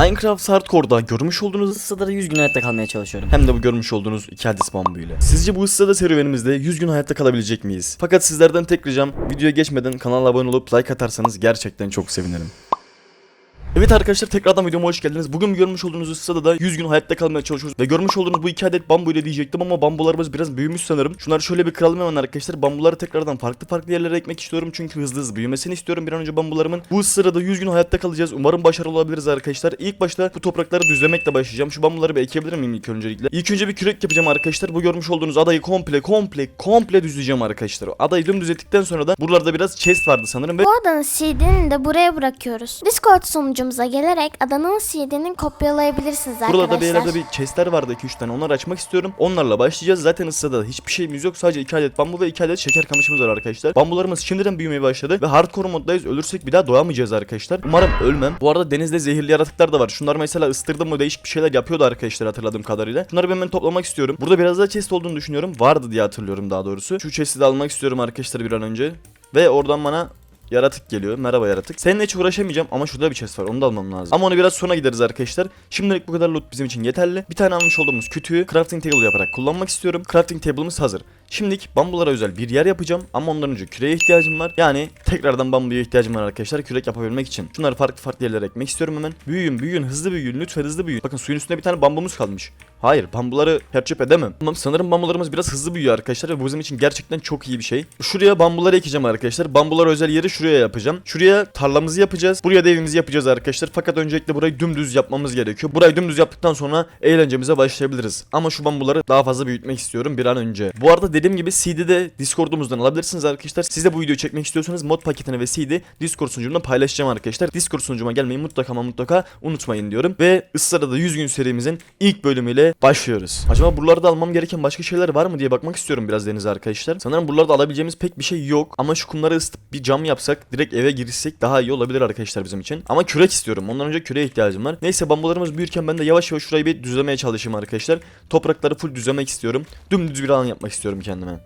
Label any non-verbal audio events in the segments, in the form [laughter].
Minecraft Hardcore'da görmüş olduğunuz Issıda 100 gün hayatta kalmaya çalışıyorum. hem de bu görmüş olduğunuz iki hadis bambu ile. Sizce bu ıssada serüvenimizde 100 gün hayatta kalabilecek miyiz? Fakat sizlerden tek ricam videoya geçmeden kanala abone olup like atarsanız gerçekten çok sevinirim. Evet arkadaşlar tekrardan videoma hoş geldiniz. Bugün görmüş olduğunuz ıssada da 100 gün hayatta kalmaya çalışıyoruz. Ve görmüş olduğunuz bu iki adet bambu ile diyecektim ama bambularımız biraz büyümüş sanırım. Şunları şöyle bir kıralım hemen arkadaşlar. Bambuları tekrardan farklı farklı yerlere ekmek istiyorum. Çünkü hızlı hızlı büyümesini istiyorum bir an önce bambularımın. Bu ıssada 100 gün hayatta kalacağız. Umarım başarılı olabiliriz arkadaşlar. İlk başta bu toprakları düzlemekle başlayacağım. Şu bambuları bir ekebilir miyim ilk öncelikle? İlk önce bir kürek yapacağım arkadaşlar. Bu görmüş olduğunuz adayı komple komple komple düzleyeceğim arkadaşlar. Adayı dümdüz ettikten sonra da buralarda biraz chest vardı sanırım ve Bu adanın CD'ni de buraya bırakıyoruz. Discord sunucumuza gelerek adanın CD'ni kopyalayabilirsiniz Buralarda bir arkadaşlar. yerlerde bir chestler vardı 2-3 tane onları açmak istiyorum. Onlarla başlayacağız. Zaten ıssada hiçbir şeyimiz yok. Sadece 2 adet bambu ve 2 adet şeker kamışımız var arkadaşlar. Bambularımız şimdiden büyümeye başladı ve hardcore moddayız. Ölürsek bir daha doyamayacağız arkadaşlar. Umarım ölmem. Bu arada denizde zehirli yaratıklar da var. Şunlar mesela ıstırdım mı değişik bir şeyler yapıyordu arkadaşlar hatırladığım kadarıyla. Şunları ben, ben toplamak istiyorum. Burada biraz daha chest olduğunu düşünüyorum. Vardı diye hatırlıyorum daha doğrusu. Şu chest'i de almak istiyorum arkadaşlar bir an önce. Ve oradan bana Yaratık geliyor. Merhaba yaratık. Seninle hiç uğraşamayacağım ama şurada bir chest var. Onu da almam lazım. Ama onu biraz sonra gideriz arkadaşlar. Şimdilik bu kadar loot bizim için yeterli. Bir tane almış olduğumuz kütüğü crafting table yaparak kullanmak istiyorum. Crafting table'ımız hazır. Şimdilik bambulara özel bir yer yapacağım ama ondan önce küreye ihtiyacım var. Yani tekrardan bambuya ihtiyacım var arkadaşlar kürek yapabilmek için. Şunları farklı farklı yerlere ekmek istiyorum hemen. Büyüyün büyüyün hızlı büyüyün lütfen hızlı büyüyün. Bakın suyun üstünde bir tane bambumuz kalmış. Hayır bambuları perçep edemem. Tamam sanırım bambularımız biraz hızlı büyüyor arkadaşlar ve bu bizim için gerçekten çok iyi bir şey. Şuraya bambuları ekeceğim arkadaşlar. Bambulara özel yeri şuraya yapacağım. Şuraya tarlamızı yapacağız. Buraya da evimizi yapacağız arkadaşlar. Fakat öncelikle burayı dümdüz yapmamız gerekiyor. Burayı dümdüz yaptıktan sonra eğlencemize başlayabiliriz. Ama şu bambuları daha fazla büyütmek istiyorum bir an önce. Bu arada dediğim gibi CD'de Discord'umuzdan alabilirsiniz arkadaşlar. Siz de bu videoyu çekmek istiyorsanız mod paketini ve CD Discord sunucumda paylaşacağım arkadaşlar. Discord sunucuma gelmeyi mutlaka ama mutlaka unutmayın diyorum. Ve ıssarada 100 gün serimizin ilk bölümüyle başlıyoruz. Acaba buralarda almam gereken başka şeyler var mı diye bakmak istiyorum biraz denize arkadaşlar. Sanırım buralarda alabileceğimiz pek bir şey yok. Ama şu kumları ısıtıp bir cam yapsak direkt eve girsek daha iyi olabilir arkadaşlar bizim için. Ama kürek istiyorum. Ondan önce küreğe ihtiyacım var. Neyse bambularımız büyürken ben de yavaş yavaş şurayı bir düzlemeye çalışayım arkadaşlar. Toprakları full düzlemek istiyorum. Dümdüz bir alan yapmak istiyorum kendime.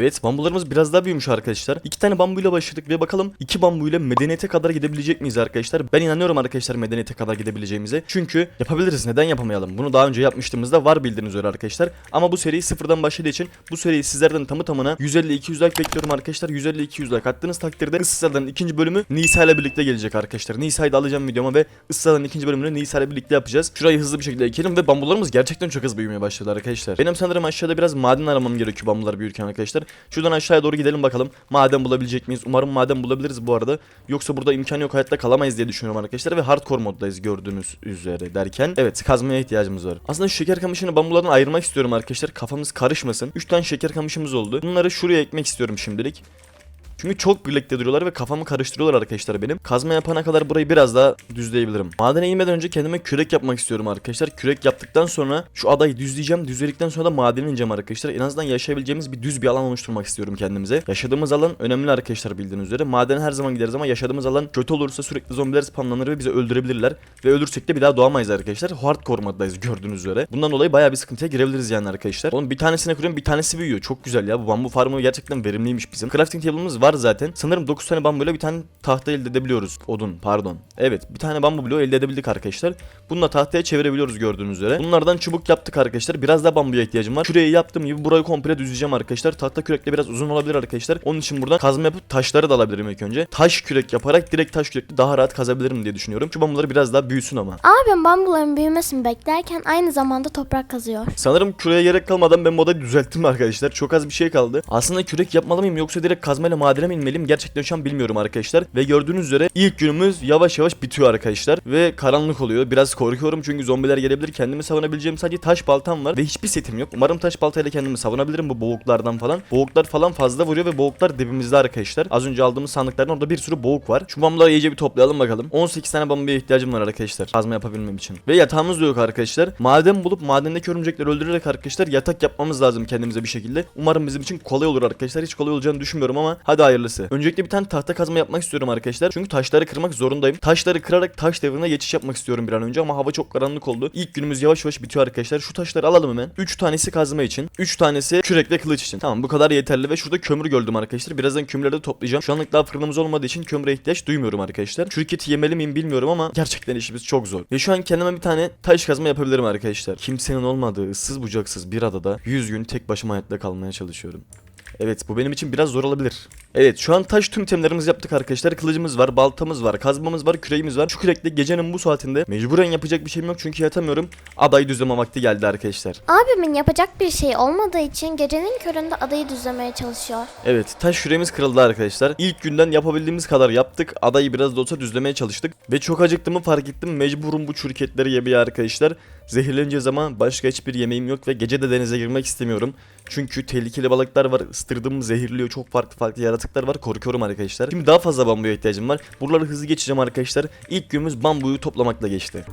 Evet bambularımız biraz daha büyümüş arkadaşlar. İki tane bambuyla başladık ve bakalım iki bambuyla medeniyete kadar gidebilecek miyiz arkadaşlar? Ben inanıyorum arkadaşlar medeniyete kadar gidebileceğimize. Çünkü yapabiliriz neden yapamayalım? Bunu daha önce yapmıştığımızda var bildiğiniz üzere arkadaşlar. Ama bu seri sıfırdan başladığı için bu seriyi sizlerden tamı tamına 150-200 like bekliyorum arkadaşlar. 150-200 like attığınız takdirde Issa'dan ikinci bölümü Nisa ile birlikte gelecek arkadaşlar. Nisa'yı da alacağım videoma ve Issa'dan ikinci bölümünü Nisa ile birlikte yapacağız. Şurayı hızlı bir şekilde ekelim ve bambularımız gerçekten çok hızlı büyümeye başladı arkadaşlar. Benim sanırım aşağıda biraz maden aramam gerekiyor bambular büyürken arkadaşlar. Şuradan aşağıya doğru gidelim bakalım. Maden bulabilecek miyiz? Umarım maden bulabiliriz bu arada. Yoksa burada imkan yok hayatta kalamayız diye düşünüyorum arkadaşlar. Ve hardcore moddayız gördüğünüz üzere derken. Evet kazmaya ihtiyacımız var. Aslında şu şeker kamışını bambulardan ayırmak istiyorum arkadaşlar. Kafamız karışmasın. 3 tane şeker kamışımız oldu. Bunları şuraya ekmek istiyorum şimdilik. Çünkü çok birlikte duruyorlar ve kafamı karıştırıyorlar arkadaşlar benim. Kazma yapana kadar burayı biraz daha düzleyebilirim. Madene inmeden önce kendime kürek yapmak istiyorum arkadaşlar. Kürek yaptıktan sonra şu adayı düzleyeceğim. Düzledikten sonra da madene ineceğim arkadaşlar. En azından yaşayabileceğimiz bir düz bir alan oluşturmak istiyorum kendimize. Yaşadığımız alan önemli arkadaşlar bildiğiniz üzere. Madene her zaman gideriz ama yaşadığımız alan kötü olursa sürekli zombiler spamlanır ve bizi öldürebilirler. Ve ölürsek de bir daha doğamayız arkadaşlar. Hardcore moddayız gördüğünüz üzere. Bundan dolayı bayağı bir sıkıntıya girebiliriz yani arkadaşlar. Oğlum bir tanesine kuruyorum bir tanesi büyüyor. Çok güzel ya. Bu bambu farmı gerçekten verimliymiş bizim. Crafting table'ımız var zaten. Sanırım 9 tane bambuyla bir tane tahta elde edebiliyoruz. Odun pardon. Evet bir tane bambu bloğu elde edebildik arkadaşlar. Bununla tahtaya çevirebiliyoruz gördüğünüz üzere. Bunlardan çubuk yaptık arkadaşlar. Biraz daha bambuya ihtiyacım var. Şurayı yaptığım gibi burayı komple düzleyeceğim arkadaşlar. Tahta kürekle biraz uzun olabilir arkadaşlar. Onun için buradan kazma yapıp taşları da alabilirim ilk önce. Taş kürek yaparak direkt taş kürekle daha rahat kazabilirim diye düşünüyorum. Şu bambuları biraz daha büyüsün ama. Abim bambuların büyümesini beklerken aynı zamanda toprak kazıyor. Sanırım küreye gerek kalmadan ben modayı düzelttim arkadaşlar. Çok az bir şey kaldı. Aslında kürek yapmalı mıyım yoksa direkt kazmayla madene mi inmeliyim? Gerçekten şu an bilmiyorum arkadaşlar. Ve gördüğünüz üzere ilk günümüz yavaş yavaş bitiyor arkadaşlar. Ve karanlık oluyor. Biraz korkuyorum çünkü zombiler gelebilir. Kendimi savunabileceğim sadece taş baltam var ve hiçbir setim yok. Umarım taş baltayla kendimi savunabilirim bu boğuklardan falan. Boğuklar falan fazla vuruyor ve boğuklar dibimizde arkadaşlar. Az önce aldığımız sandıkların orada bir sürü boğuk var. Şu bambuları iyice bir toplayalım bakalım. 18 tane bambuya ihtiyacım var arkadaşlar. Kazma yapabilmem için. Ve yatağımız da yok arkadaşlar. Maden bulup madendeki örümcekleri öldürerek arkadaşlar yatak yapmamız lazım kendimize bir şekilde. Umarım bizim için kolay olur arkadaşlar. Hiç kolay olacağını düşünmüyorum ama hadi hayırlısı. Öncelikle bir tane tahta kazma yapmak istiyorum arkadaşlar. Çünkü taşları kırmak zorundayım. Taşları kırarak taş devrine geçiş yapmak istiyorum bir an önce ama hava çok karanlık oldu. İlk günümüz yavaş yavaş bitiyor arkadaşlar. Şu taşları alalım hemen. 3 tanesi kazma için. 3 tanesi kürek ve kılıç için. Tamam bu kadar yeterli ve şurada kömür gördüm arkadaşlar. Birazdan kömürleri de toplayacağım. Şu anlık daha fırınımız olmadığı için kömüre ihtiyaç duymuyorum arkadaşlar. Şirketi yemeli miyim bilmiyorum ama gerçekten işimiz çok zor. Ve şu an kendime bir tane taş kazma yapabilirim arkadaşlar. Kimsenin olmadığı ıssız bucaksız bir adada 100 gün tek başıma hayatta kalmaya çalışıyorum. Evet bu benim için biraz zor olabilir. Evet şu an taş tüm temlerimizi yaptık arkadaşlar. Kılıcımız var, baltamız var, kazmamız var, küreğimiz var. Şu kürekle gecenin bu saatinde mecburen yapacak bir şeyim yok çünkü yatamıyorum. Adayı düzleme vakti geldi arkadaşlar. Abimin yapacak bir şey olmadığı için gecenin köründe adayı düzlemeye çalışıyor. Evet taş küreğimiz kırıldı arkadaşlar. İlk günden yapabildiğimiz kadar yaptık. Adayı biraz da olsa düzlemeye çalıştık. Ve çok acıktığımı fark ettim. Mecburum bu çürüketleri yemeye arkadaşlar. Zehirleneceğiz ama başka hiçbir yemeğim yok ve gece de denize girmek istemiyorum. Çünkü tehlikeli balıklar var. Isırdığım zehirliyor. Çok farklı farklı yaratıklar var. Korkuyorum arkadaşlar. Şimdi daha fazla bambuya ihtiyacım var. Buraları hızlı geçeceğim arkadaşlar. İlk günümüz bambuyu toplamakla geçti.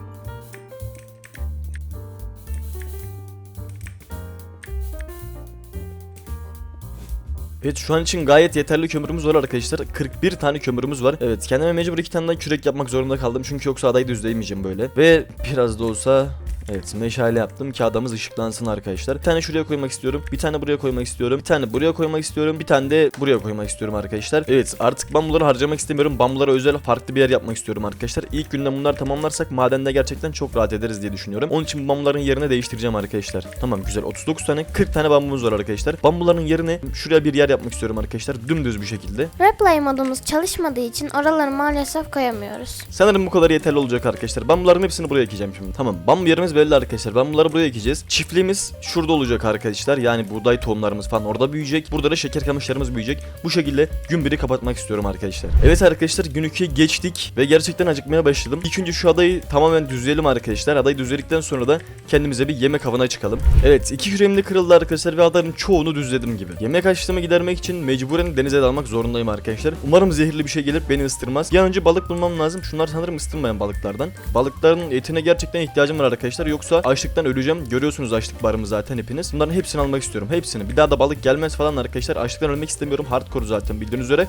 Evet şu an için gayet yeterli kömürümüz var arkadaşlar. 41 tane kömürümüz var. Evet kendime mecbur iki tane daha kürek yapmak zorunda kaldım. Çünkü yoksa adayı düzleyemeyeceğim böyle. Ve biraz da olsa Evet meşale yaptım ki adamız ışıklansın arkadaşlar. Bir tane şuraya koymak istiyorum. Bir tane buraya koymak istiyorum. Bir tane buraya koymak istiyorum. Bir tane de buraya koymak istiyorum arkadaşlar. Evet artık bambuları harcamak istemiyorum. Bambulara özel farklı bir yer yapmak istiyorum arkadaşlar. İlk günden bunları tamamlarsak madende gerçekten çok rahat ederiz diye düşünüyorum. Onun için bu bambuların yerini değiştireceğim arkadaşlar. Tamam güzel 39 tane 40 tane bambumuz var arkadaşlar. Bambuların yerine şuraya bir yer yapmak istiyorum arkadaşlar. Dümdüz bir şekilde. Replay modumuz çalışmadığı için oraları maalesef koyamıyoruz. Sanırım bu kadar yeterli olacak arkadaşlar. Bambuların hepsini buraya ekeceğim şimdi. Tamam bambu yerimiz belli arkadaşlar. Bambuları buraya ekeceğiz. Çiftliğimiz şurada olacak arkadaşlar. Yani buğday tohumlarımız falan orada büyüyecek. Burada da şeker kamışlarımız büyüyecek. Bu şekilde gün biri kapatmak istiyorum arkadaşlar. Evet arkadaşlar gün 2'ye geçtik ve gerçekten acıkmaya başladım. İlk önce şu adayı tamamen düzleyelim arkadaşlar. Adayı düzledikten sonra da kendimize bir yemek avına çıkalım. Evet iki küreğim de kırıldı arkadaşlar ve adanın çoğunu düzledim gibi. Yemek açlığımı gidermek için mecburen denize dalmak zorundayım arkadaşlar. Umarım zehirli bir şey gelir beni ısırmaz. Bir önce balık bulmam lazım. Şunlar sanırım ısırmayan balıklardan. Balıkların etine gerçekten ihtiyacım var arkadaşlar. Yoksa açlıktan öleceğim. Görüyorsunuz açlık barımı zaten hepiniz. Bunların hepsini almak istiyorum. Hepsini. Bir daha da balık gelmez falan arkadaşlar. Açlıktan ölmek istemiyorum. Hardcore zaten bildiğiniz üzere.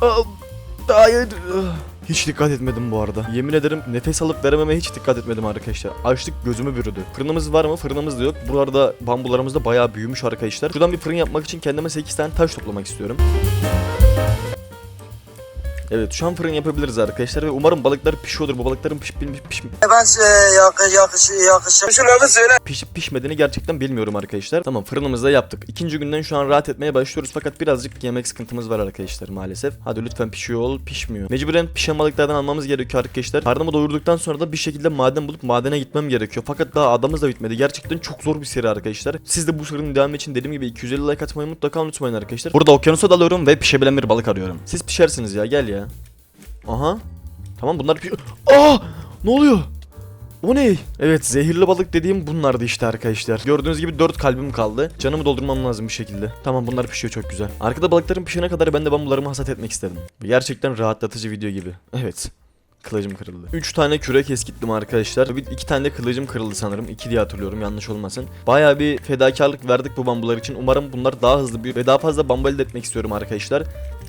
Aa, Hayır. Hiç dikkat etmedim bu arada. Yemin ederim nefes alıp verememe hiç dikkat etmedim arkadaşlar. Açlık gözümü bürüdü. Fırınımız var mı? Fırınımız da yok. Buralarda bambularımız da bayağı büyümüş arkadaşlar. Şuradan bir fırın yapmak için kendime 8 tane taş toplamak istiyorum. Evet şu an fırın yapabiliriz arkadaşlar ve umarım balıklar pişiyordur. Bu balıkların piş, piş, piş, Ben e, yakış yakış yakış. Şu lafı söyle. pişip pişmediğini gerçekten bilmiyorum arkadaşlar. Tamam fırınımızı da yaptık. İkinci günden şu an rahat etmeye başlıyoruz fakat birazcık yemek sıkıntımız var arkadaşlar maalesef. Hadi lütfen pişiyor ol pişmiyor. Mecburen pişen balıklardan almamız gerekiyor arkadaşlar. Karnımı doyurduktan sonra da bir şekilde maden bulup madene gitmem gerekiyor. Fakat daha adamız da bitmedi. Gerçekten çok zor bir seri arkadaşlar. Siz de bu serinin devamı için dediğim gibi 250 like atmayı mutlaka unutmayın arkadaşlar. Burada okyanusa dalıyorum ve pişebilen bir balık arıyorum. Siz pişersiniz ya gel ya. Aha. Tamam bunlar piş... Aa! Ne oluyor? O ne? Evet zehirli balık dediğim bunlardı işte arkadaşlar. Gördüğünüz gibi 4 kalbim kaldı. Canımı doldurmam lazım bir şekilde. Tamam bunlar pişiyor çok güzel. Arkada balıkların pişene kadar ben de bambularımı hasat etmek istedim. Gerçekten rahatlatıcı video gibi. Evet. Kılıcım kırıldı. 3 tane kürek eskittim arkadaşlar. Bir iki tane de kılıcım kırıldı sanırım. 2 diye hatırlıyorum yanlış olmasın. Baya bir fedakarlık verdik bu bambular için. Umarım bunlar daha hızlı büyür ve daha fazla bambu elde etmek istiyorum arkadaşlar.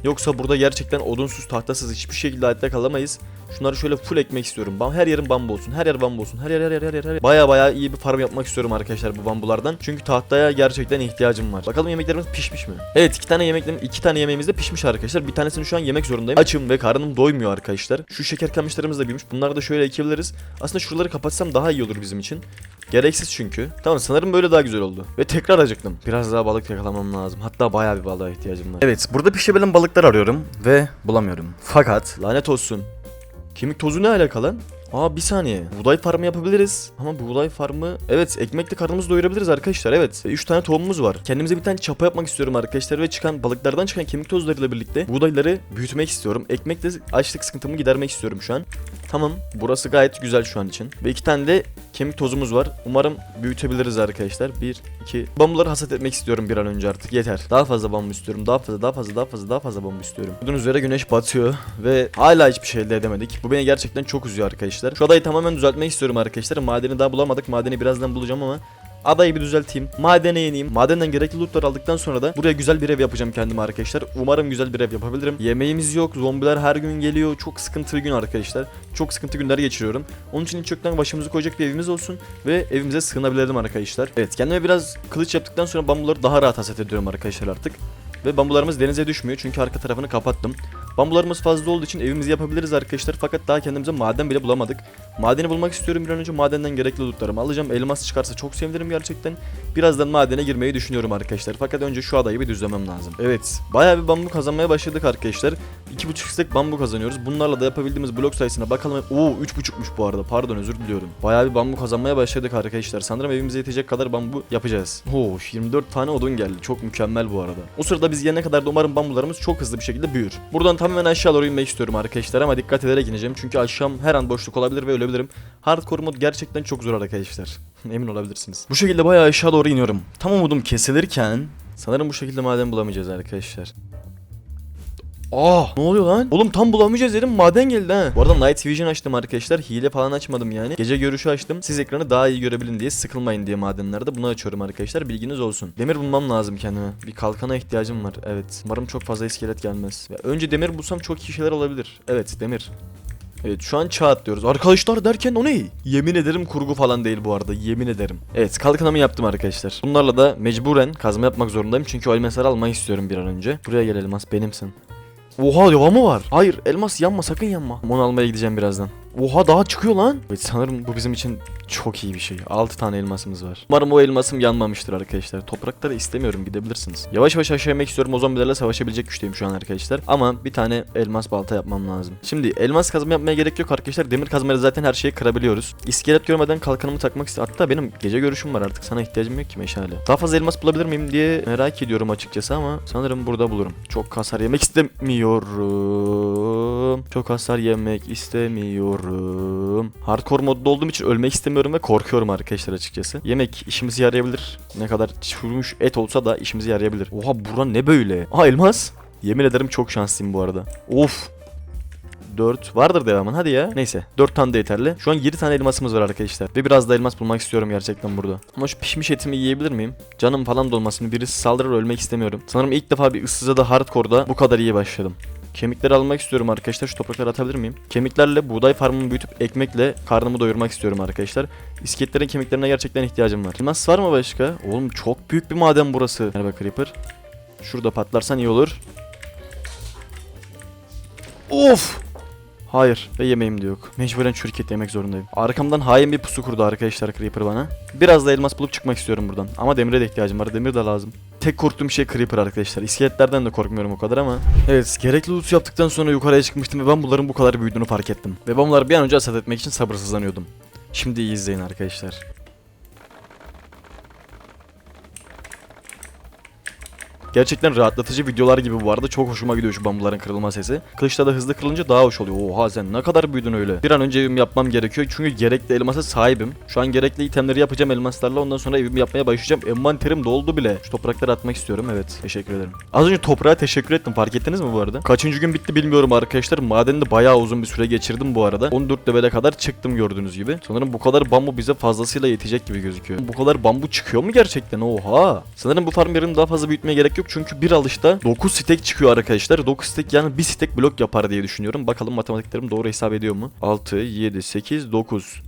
Yoksa burada gerçekten odunsuz tahtasız hiçbir şekilde hayatta kalamayız. Şunları şöyle full ekmek istiyorum. Her yerin bambu olsun. Her yer bambu olsun. Her yer her yer her yer. Her. Baya baya iyi bir farm yapmak istiyorum arkadaşlar bu bambulardan. Çünkü tahtaya gerçekten ihtiyacım var. Bakalım yemeklerimiz pişmiş mi? Evet iki tane yemeklerim iki tane yemeğimiz de pişmiş arkadaşlar. Bir tanesini şu an yemek zorundayım. Açım ve karnım doymuyor arkadaşlar. Şu şeker kamışlarımız da büyümüş. Bunları da şöyle ekebiliriz. Aslında şuraları kapatsam daha iyi olur bizim için. Gereksiz çünkü. Tamam sanırım böyle daha güzel oldu. Ve tekrar acıktım. Biraz daha balık yakalamam lazım. Hatta bayağı bir balığa ihtiyacım var. Evet burada pişebilen balıklar arıyorum ve bulamıyorum. Fakat lanet olsun. Kemik tozu ne alaka lan? Aa bir saniye. Buğday farmı yapabiliriz. Ama buğday farmı... Evet ekmekle karnımızı doyurabiliriz arkadaşlar. Evet. 3 tane tohumumuz var. Kendimize bir tane çapa yapmak istiyorum arkadaşlar. Ve çıkan balıklardan çıkan kemik tozlarıyla birlikte buğdayları büyütmek istiyorum. Ekmekle açlık sıkıntımı gidermek istiyorum şu an. Tamam. Burası gayet güzel şu an için. Ve iki tane de kemik tozumuz var. Umarım büyütebiliriz arkadaşlar. 1, 2. Bambuları hasat etmek istiyorum bir an önce artık. Yeter. Daha fazla bambu istiyorum. Daha fazla, daha fazla, daha fazla, daha fazla bambu istiyorum. Gördüğünüz üzere güneş batıyor. Ve hala hiçbir şey elde edemedik. Bu beni gerçekten çok üzüyor arkadaşlar. Şu adayı tamamen düzeltmek istiyorum arkadaşlar. Madeni daha bulamadık. Madeni birazdan bulacağım ama Adayı bir düzelteyim. Madene ineyim. Madenden gerekli lootlar aldıktan sonra da buraya güzel bir ev yapacağım kendime arkadaşlar. Umarım güzel bir ev yapabilirim. Yemeğimiz yok. Zombiler her gün geliyor. Çok sıkıntılı gün arkadaşlar. Çok sıkıntı günler geçiriyorum. Onun için yoktan başımızı koyacak bir evimiz olsun ve evimize sığınabilelim arkadaşlar. Evet kendime biraz kılıç yaptıktan sonra bambuları daha rahat haset ediyorum arkadaşlar artık. Ve bambularımız denize düşmüyor çünkü arka tarafını kapattım. Bambularımız fazla olduğu için evimizi yapabiliriz arkadaşlar fakat daha kendimize maden bile bulamadık. Madeni bulmak istiyorum bir an önce madenden gerekli lootlarımı alacağım. Elmas çıkarsa çok sevinirim gerçekten. Birazdan madene girmeyi düşünüyorum arkadaşlar. Fakat önce şu adayı bir düzlemem lazım. Evet bayağı bir bambu kazanmaya başladık arkadaşlar. 2.5 stek bambu kazanıyoruz. Bunlarla da yapabildiğimiz blok sayısına bakalım. Oo 3.5'muş bu arada pardon özür diliyorum. Bayağı bir bambu kazanmaya başladık arkadaşlar. Sanırım evimize yetecek kadar bambu yapacağız. Oo 24 tane odun geldi. Çok mükemmel bu arada. O sırada biz gelene kadar da umarım bambularımız çok hızlı bir şekilde büyür. Buradan tamamen aşağı doğru inmek istiyorum arkadaşlar ama dikkat ederek ineceğim. Çünkü aşağım her an boşluk olabilir ve ölebilirim. Hardcore mod gerçekten çok zor arkadaşlar. [laughs] Emin olabilirsiniz. Bu şekilde bayağı aşağı doğru iniyorum. Tam umudum kesilirken sanırım bu şekilde maden bulamayacağız arkadaşlar. Aa ne oluyor lan? Oğlum tam bulamayacağız dedim maden geldi ha. Bu arada Night Vision açtım arkadaşlar. Hile falan açmadım yani. Gece görüşü açtım. Siz ekranı daha iyi görebilin diye sıkılmayın diye madenlerde bunu açıyorum arkadaşlar. Bilginiz olsun. Demir bulmam lazım kendime. Bir kalkana ihtiyacım var. Evet. Umarım çok fazla iskelet gelmez. Ya önce demir bulsam çok iyi şeyler olabilir. Evet demir. Evet şu an çağ atlıyoruz. Arkadaşlar derken o ne? Yemin ederim kurgu falan değil bu arada. Yemin ederim. Evet kalkanımı yaptım arkadaşlar. Bunlarla da mecburen kazma yapmak zorundayım. Çünkü o elmasları almayı istiyorum bir an önce. Buraya gel elmas benimsin. Oha devamı var. Hayır elmas yanma sakın yanma. Onu almaya gideceğim birazdan. Oha daha çıkıyor lan. Sanırım bu bizim için çok iyi bir şey. 6 tane elmasımız var. Umarım o elmasım yanmamıştır arkadaşlar. Toprakları istemiyorum gidebilirsiniz. Yavaş yavaş aşağı inmek istiyorum. O zombilerle savaşabilecek güçteyim şu an arkadaşlar. Ama bir tane elmas balta yapmam lazım. Şimdi elmas kazma yapmaya gerek yok arkadaşlar. Demir kazmayla zaten her şeyi kırabiliyoruz. İskelet görmeden kalkanımı takmak istiyorum. Hatta benim gece görüşüm var artık. Sana ihtiyacım yok ki meşale. Daha fazla elmas bulabilir miyim diye merak ediyorum açıkçası ama sanırım burada bulurum. Çok hasar yemek istemiyorum. Çok hasar yemek istemiyorum. Hardcore modda olduğum için ölmek istemiyorum ve korkuyorum arkadaşlar açıkçası. Yemek işimize yarayabilir. Ne kadar çürümüş et olsa da işimize yarayabilir. Oha bura ne böyle? Aa elmas. Yemin ederim çok şanslıyım bu arada. Of 4 vardır devamın hadi ya. Neyse 4 tane de yeterli. Şu an 7 tane elmasımız var arkadaşlar. Ve biraz da elmas bulmak istiyorum gerçekten burada. Ama şu pişmiş etimi yiyebilir miyim? Canım falan dolmasın. Birisi saldırır ölmek istemiyorum. Sanırım ilk defa bir ıssıza da hardcore'da bu kadar iyi başladım. Kemikleri almak istiyorum arkadaşlar. Şu toprakları atabilir miyim? Kemiklerle buğday farmımı büyütüp ekmekle karnımı doyurmak istiyorum arkadaşlar. İskeletlerin kemiklerine gerçekten ihtiyacım var. Elmas var mı başka? Oğlum çok büyük bir maden burası. Merhaba Creeper. Şurada patlarsan iyi olur. Of! Hayır ve yemeğim de yok. Mecburen çürük et yemek zorundayım. Arkamdan hain bir pusu kurdu arkadaşlar Creeper bana. Biraz da elmas bulup çıkmak istiyorum buradan. Ama demire de ihtiyacım var. Demir de lazım. Tek korktuğum şey Creeper arkadaşlar. İskeletlerden de korkmuyorum o kadar ama. Evet gerekli loot yaptıktan sonra yukarıya çıkmıştım ve ben bunların bu kadar büyüdüğünü fark ettim. Ve ben bunları bir an önce hasat etmek için sabırsızlanıyordum. Şimdi iyi izleyin arkadaşlar. Gerçekten rahatlatıcı videolar gibi bu arada. Çok hoşuma gidiyor şu bambuların kırılma sesi. Kılıçla da hızlı kırılınca daha hoş oluyor. Oha sen ne kadar büyüdün öyle. Bir an önce evimi yapmam gerekiyor. Çünkü gerekli elmasa sahibim. Şu an gerekli itemleri yapacağım elmaslarla. Ondan sonra evimi yapmaya başlayacağım. Envanterim doldu bile. Şu toprakları atmak istiyorum. Evet. Teşekkür ederim. Az önce toprağa teşekkür ettim. Fark ettiniz mi bu arada? Kaçıncı gün bitti bilmiyorum arkadaşlar. Madende bayağı uzun bir süre geçirdim bu arada. 14 levele kadar çıktım gördüğünüz gibi. Sanırım bu kadar bambu bize fazlasıyla yetecek gibi gözüküyor. Bu kadar bambu çıkıyor mu gerçekten? Oha. Sanırım bu farm yerini daha fazla büyütmeye gerek yok. Çünkü bir alışta 9 stek çıkıyor arkadaşlar. 9 stek yani bir stek blok yapar diye düşünüyorum. Bakalım matematiklerim doğru hesap ediyor mu? 6, 7, 8, 9.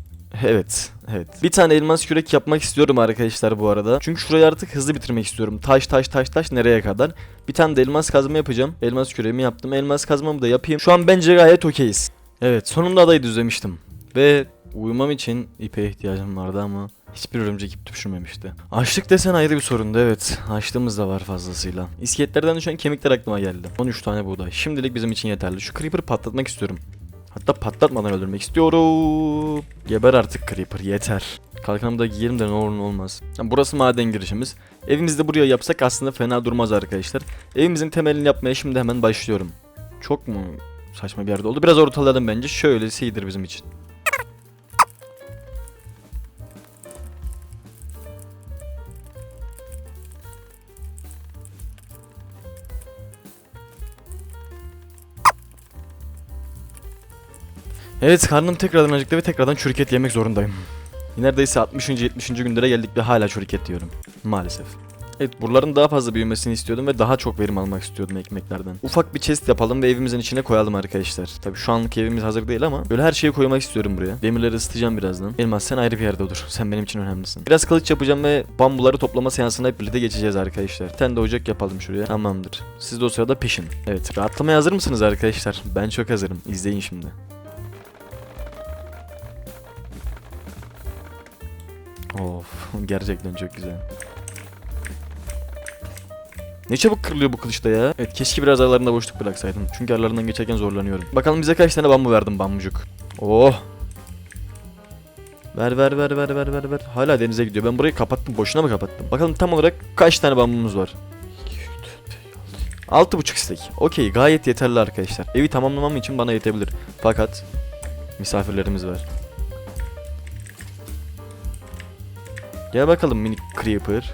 Evet, evet. Bir tane elmas kürek yapmak istiyorum arkadaşlar bu arada. Çünkü şurayı artık hızlı bitirmek istiyorum. Taş taş taş taş nereye kadar? Bir tane de elmas kazma yapacağım. Elmas küreğimi yaptım. Elmas kazmamı da yapayım. Şu an bence gayet okeyiz. Evet, sonunda adayı düzlemiştim. Ve uyumam için ipe ihtiyacım vardı ama hiçbir örümcek ip düşürmemişti. Açlık desen ayrı bir sorundu evet. Açlığımız da var fazlasıyla. İskeletlerden düşen kemikler aklıma geldi. 13 tane buğday. Şimdilik bizim için yeterli. Şu creeper'ı patlatmak istiyorum. Hatta patlatmadan öldürmek istiyorum. Geber artık creeper yeter. Kalkanımı da giyelim de ne olur ne olmaz. Yani burası maden girişimiz. Evimizi de buraya yapsak aslında fena durmaz arkadaşlar. Evimizin temelini yapmaya şimdi hemen başlıyorum. Çok mu saçma bir yerde oldu? Biraz ortaladım bence. Şöylesi iyidir bizim için. Evet karnım tekrardan acıktı ve tekrardan çürük et yemek zorundayım. Neredeyse 60. 70. günlere geldik ve hala çürük et yiyorum. Maalesef. Evet buraların daha fazla büyümesini istiyordum ve daha çok verim almak istiyordum ekmeklerden. Ufak bir chest yapalım ve evimizin içine koyalım arkadaşlar. Tabi şu anlık evimiz hazır değil ama böyle her şeyi koymak istiyorum buraya. Demirleri ısıtacağım birazdan. Elmas sen ayrı bir yerde dur. Sen benim için önemlisin. Biraz kılıç yapacağım ve bambuları toplama seansına hep birlikte geçeceğiz arkadaşlar. Bir de ocak yapalım şuraya. Tamamdır. Siz de o sırada pişin. Evet rahatlamaya hazır mısınız arkadaşlar? Ben çok hazırım. İzleyin şimdi. Of [laughs] gerçekten çok güzel. Ne çabuk kırılıyor bu kılıçta ya. Evet keşke biraz aralarında boşluk bıraksaydım. Çünkü aralarından geçerken zorlanıyorum. Bakalım bize kaç tane bambu verdim bambucuk. Oh. Ver ver ver ver ver ver ver. Hala denize gidiyor. Ben burayı kapattım. Boşuna mı kapattım? Bakalım tam olarak kaç tane bambumuz var. 6.5 stek. Okey gayet yeterli arkadaşlar. Evi tamamlamam için bana yetebilir. Fakat misafirlerimiz var. Gel bakalım minik creeper.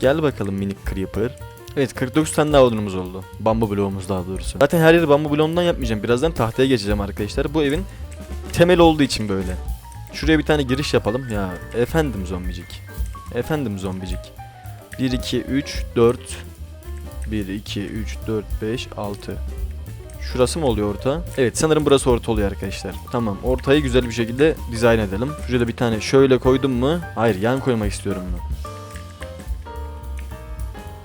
Gel bakalım minik creeper. Evet 49 tane daha odunumuz oldu. Bambu bloğumuz daha doğrusu. Zaten her yeri bambu bloğundan yapmayacağım. Birazdan tahtaya geçeceğim arkadaşlar. Bu evin temel olduğu için böyle. Şuraya bir tane giriş yapalım. Ya efendim zombicik. Efendim zombicik. 1 2 3 4 1 2 3 4 5 6 Şurası mı oluyor orta? Evet sanırım burası orta oluyor arkadaşlar. Tamam ortayı güzel bir şekilde dizayn edelim. Şuraya da bir tane şöyle koydum mu? Hayır yan koymak istiyorum bunu.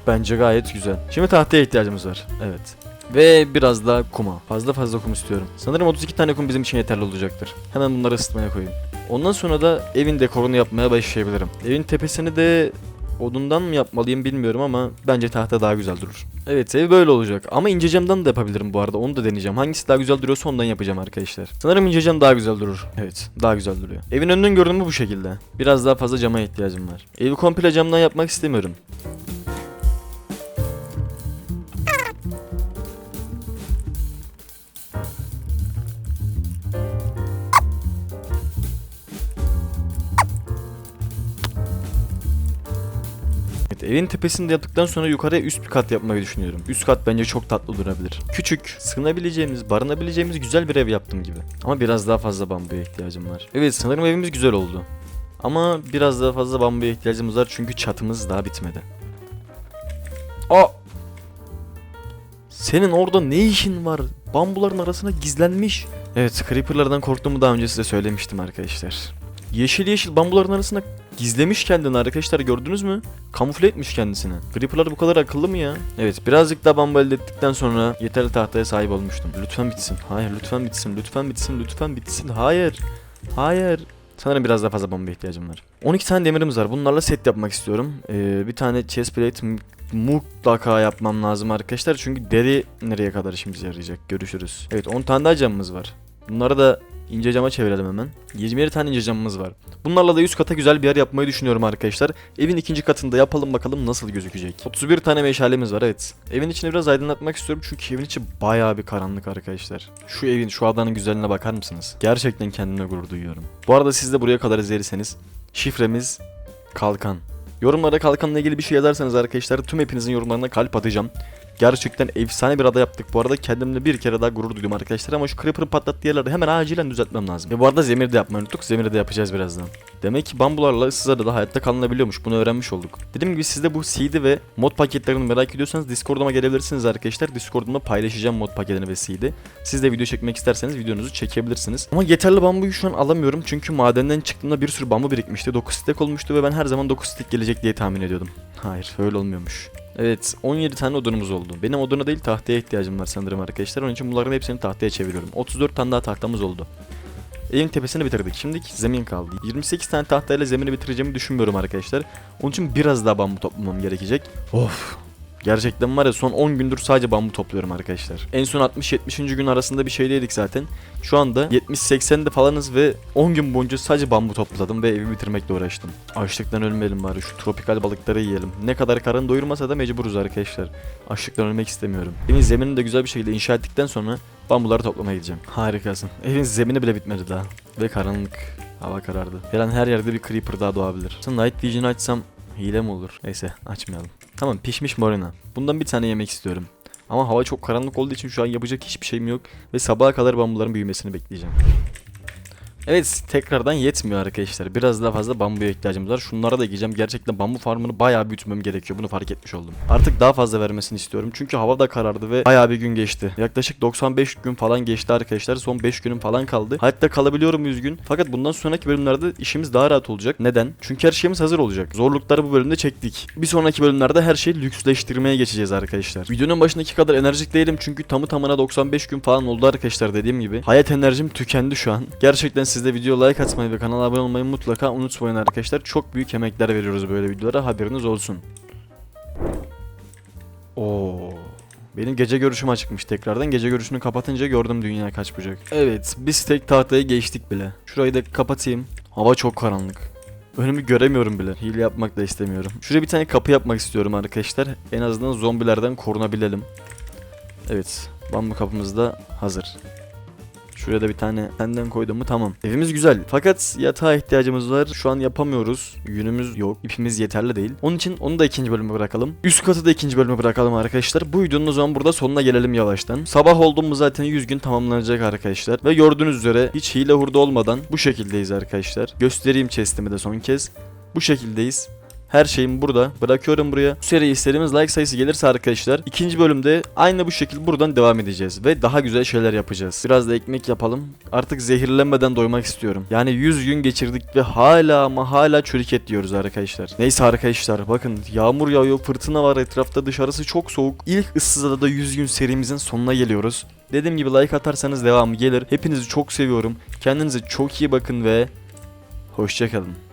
Bence gayet güzel. Şimdi tahtaya ihtiyacımız var. Evet. Ve biraz daha kuma. Fazla fazla kum istiyorum. Sanırım 32 tane kum bizim için yeterli olacaktır. Hemen bunları ısıtmaya koyayım. Ondan sonra da evin dekorunu yapmaya başlayabilirim. Evin tepesini de odundan mı yapmalıyım bilmiyorum ama bence tahta daha güzel durur. Evet ev böyle olacak ama ince camdan da yapabilirim bu arada onu da deneyeceğim. Hangisi daha güzel duruyorsa ondan yapacağım arkadaşlar. Sanırım ince cam daha güzel durur. Evet daha güzel duruyor. Evin önünün görünümü bu şekilde. Biraz daha fazla cama ihtiyacım var. Evi komple camdan yapmak istemiyorum. Evin tepesinde yaptıktan sonra yukarıya üst bir kat yapmayı düşünüyorum. Üst kat bence çok tatlı durabilir. Küçük, sığınabileceğimiz, barınabileceğimiz güzel bir ev yaptım gibi. Ama biraz daha fazla bambuya ihtiyacım var. Evet sanırım evimiz güzel oldu. Ama biraz daha fazla bambuya ihtiyacımız var çünkü çatımız daha bitmedi. Aa! Senin orada ne işin var? Bambuların arasına gizlenmiş. Evet, creeperlardan korktuğumu daha önce size söylemiştim arkadaşlar. Yeşil yeşil bambuların arasına gizlemiş kendini arkadaşlar gördünüz mü? Kamufle etmiş kendisini. Creeper'lar bu kadar akıllı mı ya? Evet birazcık daha bambu elde ettikten sonra yeterli tahtaya sahip olmuştum. Lütfen bitsin. Hayır lütfen bitsin. Lütfen bitsin. Lütfen bitsin. Hayır. Hayır. Sanırım biraz daha fazla bambu ihtiyacım var. 12 tane demirimiz var. Bunlarla set yapmak istiyorum. Ee, bir tane chest plate mu- mutlaka yapmam lazım arkadaşlar. Çünkü deri nereye kadar işimize yarayacak. Görüşürüz. Evet 10 tane daha camımız var. Bunları da ince cama çevirelim hemen. 27 tane ince camımız var. Bunlarla da üst kata güzel bir yer yapmayı düşünüyorum arkadaşlar. Evin ikinci katında yapalım bakalım nasıl gözükecek. 31 tane meşalemiz var evet. Evin içini biraz aydınlatmak istiyorum çünkü evin içi bayağı bir karanlık arkadaşlar. Şu evin şu adanın güzelliğine bakar mısınız? Gerçekten kendime gurur duyuyorum. Bu arada siz de buraya kadar izlediyseniz şifremiz kalkan. Yorumlara kalkanla ilgili bir şey yazarsanız arkadaşlar tüm hepinizin yorumlarına kalp atacağım. Gerçekten efsane bir ada yaptık. Bu arada kendimle bir kere daha gurur duydum arkadaşlar ama şu Creeper'ın patlattığı yerleri hemen acilen düzeltmem lazım. Ve bu arada zemiri de yapmayı unuttuk. Zemiri de yapacağız birazdan. Demek ki bambularla ıssız adada hayatta kalınabiliyormuş. Bunu öğrenmiş olduk. Dediğim gibi siz de bu CD ve mod paketlerini merak ediyorsanız Discord'uma gelebilirsiniz arkadaşlar. Discord'umda paylaşacağım mod paketini ve CD. Siz de video çekmek isterseniz videonuzu çekebilirsiniz. Ama yeterli bambuyu şu an alamıyorum. Çünkü madenden çıktığımda bir sürü bambu birikmişti. 9 stek olmuştu ve ben her zaman 9 stek gelecek diye tahmin ediyordum. Hayır öyle olmuyormuş. Evet 17 tane odunumuz oldu. Benim oduna değil tahtaya ihtiyacım var sanırım arkadaşlar. Onun için bunların hepsini tahtaya çeviriyorum. 34 tane daha tahtamız oldu. Evin tepesini bitirdik. Şimdi zemin kaldı. 28 tane tahtayla zemini bitireceğimi düşünmüyorum arkadaşlar. Onun için biraz daha bambu toplamam gerekecek. Of. Gerçekten var ya son 10 gündür sadece bambu topluyorum arkadaşlar. En son 60-70. gün arasında bir şeydeydik zaten. Şu anda 70-80'de falanız ve 10 gün boyunca sadece bambu topladım ve evi bitirmekle uğraştım. Açlıktan ölmeyelim bari şu tropikal balıkları yiyelim. Ne kadar karın doyurmasa da mecburuz arkadaşlar. Açlıktan ölmek istemiyorum. Evin zeminini de güzel bir şekilde inşa ettikten sonra bambuları toplamaya gideceğim. Harikasın. Evin zemini bile bitmedi daha. Ve karanlık. Hava karardı. Her an her yerde bir creeper daha doğabilir. Night Vision'ı açsam hile mi olur? Neyse açmayalım. Tamam pişmiş morena. Bundan bir tane yemek istiyorum. Ama hava çok karanlık olduğu için şu an yapacak hiçbir şeyim yok. Ve sabaha kadar bambuların büyümesini bekleyeceğim. Evet tekrardan yetmiyor arkadaşlar. Biraz daha fazla bambuya ihtiyacımız var. Şunlara da giyeceğim. Gerçekten bambu farmını bayağı büyütmem gerekiyor. Bunu fark etmiş oldum. Artık daha fazla vermesini istiyorum. Çünkü hava da karardı ve bayağı bir gün geçti. Yaklaşık 95 gün falan geçti arkadaşlar. Son 5 günüm falan kaldı. Hatta kalabiliyorum 100 gün. Fakat bundan sonraki bölümlerde işimiz daha rahat olacak. Neden? Çünkü her şeyimiz hazır olacak. Zorlukları bu bölümde çektik. Bir sonraki bölümlerde her şeyi lüksleştirmeye geçeceğiz arkadaşlar. Videonun başındaki kadar enerjik değilim çünkü tamı tamına 95 gün falan oldu arkadaşlar dediğim gibi. Hayat enerjim tükendi şu an. Gerçekten siz de video like atmayı ve kanala abone olmayı mutlaka unutmayın arkadaşlar. Çok büyük emekler veriyoruz böyle videolara haberiniz olsun. Oo. Benim gece görüşüm açıkmış tekrardan. Gece görüşünü kapatınca gördüm dünya kaç bucak. Evet biz tek tahtayı geçtik bile. Şurayı da kapatayım. Hava çok karanlık. Önümü göremiyorum bile. Hile yapmak da istemiyorum. Şuraya bir tane kapı yapmak istiyorum arkadaşlar. En azından zombilerden korunabilelim. Evet. Bambu kapımız da hazır. Şuraya da bir tane senden koydum mu tamam. Evimiz güzel. Fakat yatağa ihtiyacımız var. Şu an yapamıyoruz. Yünümüz yok. İpimiz yeterli değil. Onun için onu da ikinci bölüme bırakalım. Üst katı da ikinci bölüme bırakalım arkadaşlar. Bu videonun o zaman burada sonuna gelelim yavaştan. Sabah oldu mu zaten 100 gün tamamlanacak arkadaşlar. Ve gördüğünüz üzere hiç hile hurda olmadan bu şekildeyiz arkadaşlar. Göstereyim chestimi de son kez. Bu şekildeyiz. Her şeyim burada. Bırakıyorum buraya. Bu seriye istediğimiz like sayısı gelirse arkadaşlar ikinci bölümde aynı bu şekilde buradan devam edeceğiz. Ve daha güzel şeyler yapacağız. Biraz da ekmek yapalım. Artık zehirlenmeden doymak istiyorum. Yani 100 gün geçirdik ve hala ama hala çürük et diyoruz arkadaşlar. Neyse arkadaşlar bakın yağmur yağıyor fırtına var etrafta dışarısı çok soğuk. İlk ıssız adada 100 gün serimizin sonuna geliyoruz. Dediğim gibi like atarsanız devamı gelir. Hepinizi çok seviyorum. Kendinize çok iyi bakın ve hoşçakalın.